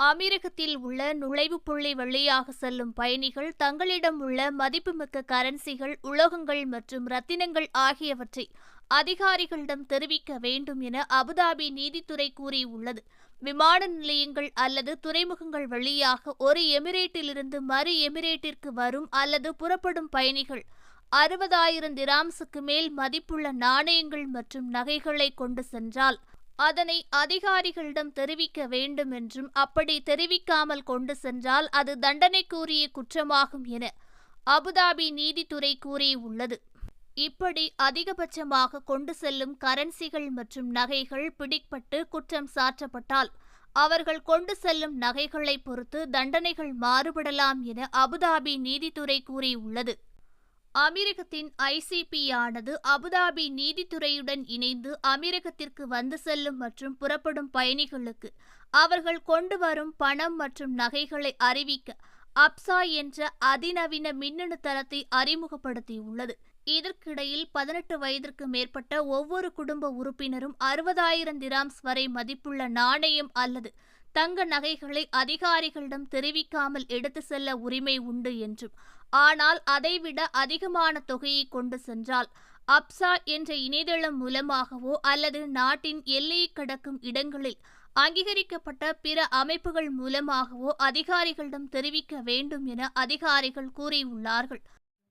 அமீரகத்தில் உள்ள நுழைவு புள்ளி வழியாக செல்லும் பயணிகள் தங்களிடம் உள்ள மதிப்புமிக்க கரன்சிகள் உலோகங்கள் மற்றும் ரத்தினங்கள் ஆகியவற்றை அதிகாரிகளிடம் தெரிவிக்க வேண்டும் என அபுதாபி நீதித்துறை கூறியுள்ளது. விமான நிலையங்கள் அல்லது துறைமுகங்கள் வழியாக ஒரு எமிரேட்டிலிருந்து மறு எமிரேட்டிற்கு வரும் அல்லது புறப்படும் பயணிகள் அறுபதாயிரம் திராம்ஸுக்கு மேல் மதிப்புள்ள நாணயங்கள் மற்றும் நகைகளை கொண்டு சென்றால் அதனை அதிகாரிகளிடம் தெரிவிக்க வேண்டும் என்றும் அப்படி தெரிவிக்காமல் கொண்டு சென்றால் அது தண்டனைக்குரிய குற்றமாகும் என அபுதாபி நீதித்துறை கூறியுள்ளது. இப்படி அதிகபட்சமாக கொண்டு செல்லும் கரன்சிகள் மற்றும் நகைகள் பிடிப்பட்டு குற்றம் சாற்றப்பட்டால் அவர்கள் கொண்டு செல்லும் நகைகளை பொறுத்து தண்டனைகள் மாறுபடலாம் என அபுதாபி நீதித்துறை கூறியுள்ளது. அமீரகத்தின் ஐசிபி அபுதாபி நீதித்துறையுடன் இணைந்து அமீரகத்திற்கு வந்து செல்லும் மற்றும் புறப்படும் பயணிகளுக்கு அவர்கள் கொண்டு வரும் பணம் மற்றும் நகைகளை அறிவிக்க அப்சா என்ற அதிநவீன மின்னணு தளத்தை அறிமுகப்படுத்தியுள்ளது. இதற்கிடையில் பதினெட்டு வயதிற்கு மேற்பட்ட ஒவ்வொரு குடும்ப உறுப்பினரும் அறுபதாயிரம் திராம்ஸ் வரை மதிப்புள்ள நாணயம் அல்லது தங்க நகைகளை அதிகாரிகளிடம் தெரிவிக்காமல் எடுத்து செல்ல உரிமை உண்டு என்றும். ஆனால் அதைவிட அதிகமான தொகையை கொண்டு சென்றால் அப்சா என்ற இணையதளம் மூலமாகவோ அல்லது நாட்டின் எல்லையை கடக்கும் இடங்களில் அங்கீகரிக்கப்பட்ட பிற அமைப்புகள் மூலமாகவோ அதிகாரிகளிடம் தெரிவிக்க வேண்டும் என அதிகாரிகள் கூறியுள்ளார்கள்.